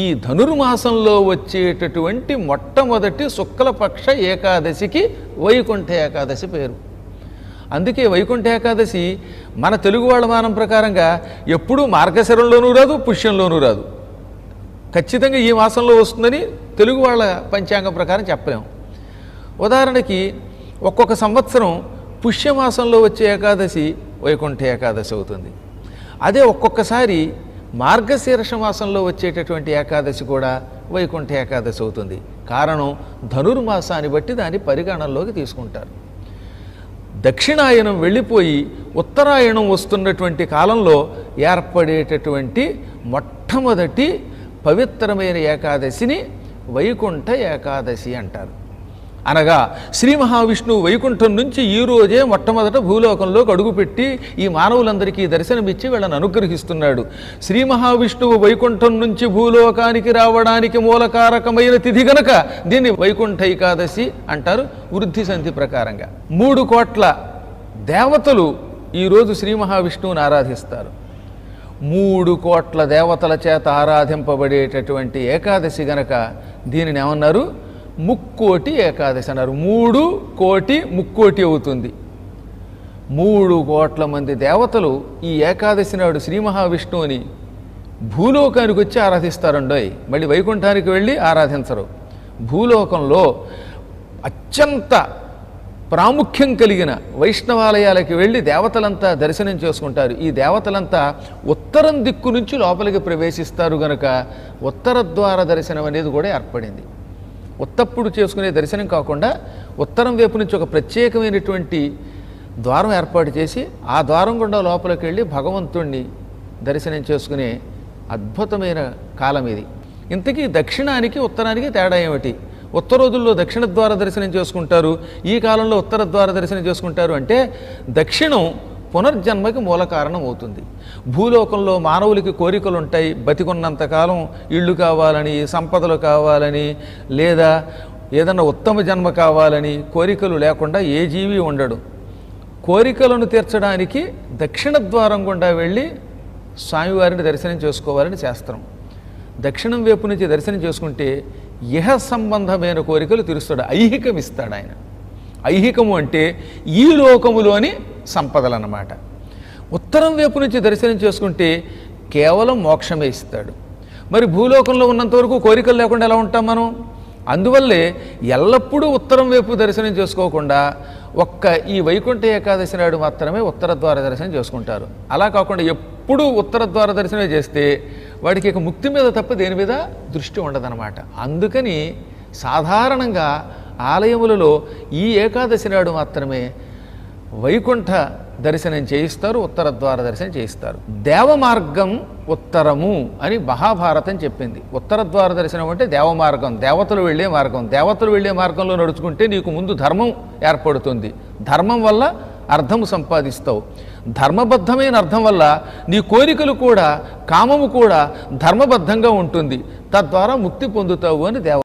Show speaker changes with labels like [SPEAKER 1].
[SPEAKER 1] ఈ ధనుర్మాసంలో వచ్చేటటువంటి మొట్టమొదటి శుక్లపక్ష ఏకాదశికి వైకుంఠ ఏకాదశి పేరు. అందుకే వైకుంఠ ఏకాదశి మన తెలుగు వాళ్ళ మానం ప్రకారంగా ఎప్పుడూ మార్గశరంలోనూ రాదు పుష్యంలోనూ రాదు. ఖచ్చితంగా ఈ మాసంలో వస్తుందని తెలుగు వాళ్ళ పంచాంగం ప్రకారం చెప్పలేము ఉదాహరణకి ఒక్కొక్క సంవత్సరం పుష్యమాసంలో వచ్చే ఏకాదశి వైకుంఠ ఏకాదశి అవుతుంది. అదే ఒక్కొక్కసారి మార్గశీర్ష మాసంలో వచ్చేటటువంటి ఏకాదశి కూడా వైకుంఠ ఏకాదశి అవుతుంది. కారణం ధనుర్మాసాన్ని బట్టి దాన్ని పరిగణనలోకి తీసుకుంటారు. దక్షిణాయనం వెళ్ళిపోయి ఉత్తరాయణం వస్తున్నటువంటి కాలంలో ఏర్పడేటటువంటి మొట్టమొదటి పవిత్రమైన ఏకాదశిని వైకుంఠ ఏకాదశి అంటారు. అనగా శ్రీ మహావిష్ణువు వైకుంఠం నుంచి ఈ రోజే మొట్టమొదట భూలోకంలోకి అడుగుపెట్టి ఈ మానవులందరికీ దర్శనమిచ్చి వీళ్ళని అనుగ్రహిస్తున్నాడు. శ్రీ మహావిష్ణువు వైకుంఠం నుంచి భూలోకానికి రావడానికి మూలకారకమైన తిథి గనక దీన్ని వైకుంఠ ఏకాదశి అంటారు వృద్ధి సంధి ప్రకారంగా. మూడు కోట్ల దేవతలు ఈరోజు శ్రీ మహావిష్ణువుని ఆరాధిస్తారు. మూడు కోట్ల దేవతల చేత ఆరాధింపబడేటటువంటి ఏకాదశి గనక దీనిని ఏమన్నారు? ముక్కోటి ఏకాదశి అన్నారు. మూడు కోటి ముక్కోటి అవుతుంది. మూడు కోట్ల మంది దేవతలు ఈ ఏకాదశి నాడు శ్రీ మహావిష్ణువుని భూలోకానికి వచ్చి ఆరాధిస్తారండోయ్. మళ్ళీ వైకుంఠానికి వెళ్ళి ఆరాధించరు. భూలోకంలో అత్యంత ప్రాముఖ్యం కలిగిన వైష్ణవాలయాలకి వెళ్ళి దేవతలంతా దర్శనం చేసుకుంటారు. ఈ దేవతలంతా ఉత్తరం దిక్కు నుంచి లోపలికి ప్రవేశిస్తారు గనుక ఉత్తర ద్వార దర్శనం అనేది కూడా ఏర్పడింది. ఉత్తప్పుడు చేసుకునే దర్శనం కాకుండా ఉత్తరం వైపు నుంచి ఒక ప్రత్యేకమైనటువంటి ద్వారం ఏర్పాటు చేసి ఆ ద్వారం గుండా లోపలికి వెళ్ళి భగవంతుణ్ణి దర్శనం చేసుకునే అద్భుతమైన కాలం ఇది. ఇంతకీ దక్షిణానికి ఉత్తరానికి తేడా ఏమిటి? ఉత్తర రోజుల్లో దక్షిణ ద్వార దర్శనం చేసుకుంటారు. ఈ కాలంలో ఉత్తర ద్వార దర్శనం చేసుకుంటారు అంటే దక్షిణం పునర్జన్మకి మూల కారణం అవుతుంది. భూలోకంలో మానవులకి కోరికలు ఉంటాయి బతికున్నంతకాలం ఇళ్ళు కావాలని సంపదలు కావాలని లేదా ఏదన్నా ఉత్తమ జన్మ కావాలని కోరికలు లేకుండా ఏ జీవి ఉండడు. కోరికలను తీర్చడానికి దక్షిణ ద్వారం గుండా వెళ్ళి స్వామివారిని దర్శనం చేసుకోవాలని శాస్త్రం. దక్షిణం వైపు నుంచి దర్శనం చేసుకుంటే ఇహ సంబంధమైన కోరికలు తీరుస్తాడు. ఐహికం ఇస్తాడు ఆయన. ఐహికము అంటే ఈ లోకములోని సంపదలు అన్నమాట ఉత్తరం వైపు నుంచి దర్శనం చేసుకుంటే కేవలం మోక్షమే ఇస్తాడు. మరి భూలోకంలో ఉన్నంత వరకు కోరికలు లేకుండా ఎలా ఉంటాం మనం? అందువల్లే ఎల్లప్పుడూ ఉత్తరం వైపు దర్శనం చేసుకోకుండా ఒక్క ఈ వైకుంఠ ఏకాదశి నాడు మాత్రమే ఉత్తర ద్వార దర్శనం చేసుకుంటారు. అలా కాకుండా ఎప్పుడూ ఉత్తర ద్వార దర్శనమే చేస్తే వాడికి ఇక ముక్తి మీద తప్ప దేని మీద? దృష్టి ఉండదన్నమాట. అందుకని సాధారణంగా ఆలయములలో ఈ ఏకాదశి నాడు మాత్రమే వైకుంఠ దర్శనం చేయిస్తారు ఉత్తర ద్వార దర్శనం చేయిస్తారు. దేవ మార్గం ఉత్తరము అని మహాభారతం చెప్పింది. ఉత్తర ద్వార దర్శనం అంటే దేవ మార్గం దేవతలు వెళ్ళే మార్గం. దేవతలు వెళ్ళే మార్గంలో నడుచుకుంటే నీకు ముందు ధర్మం ఏర్పడుతుంది. ధర్మం వల్ల అర్థము సంపాదిస్తావు. ధర్మబద్ధమైన అర్థం వల్ల నీ కోరికలు కూడా కామము కూడా ధర్మబద్ధంగా ఉంటుంది. తద్వారా ముక్తి పొందుతావు అని దేవ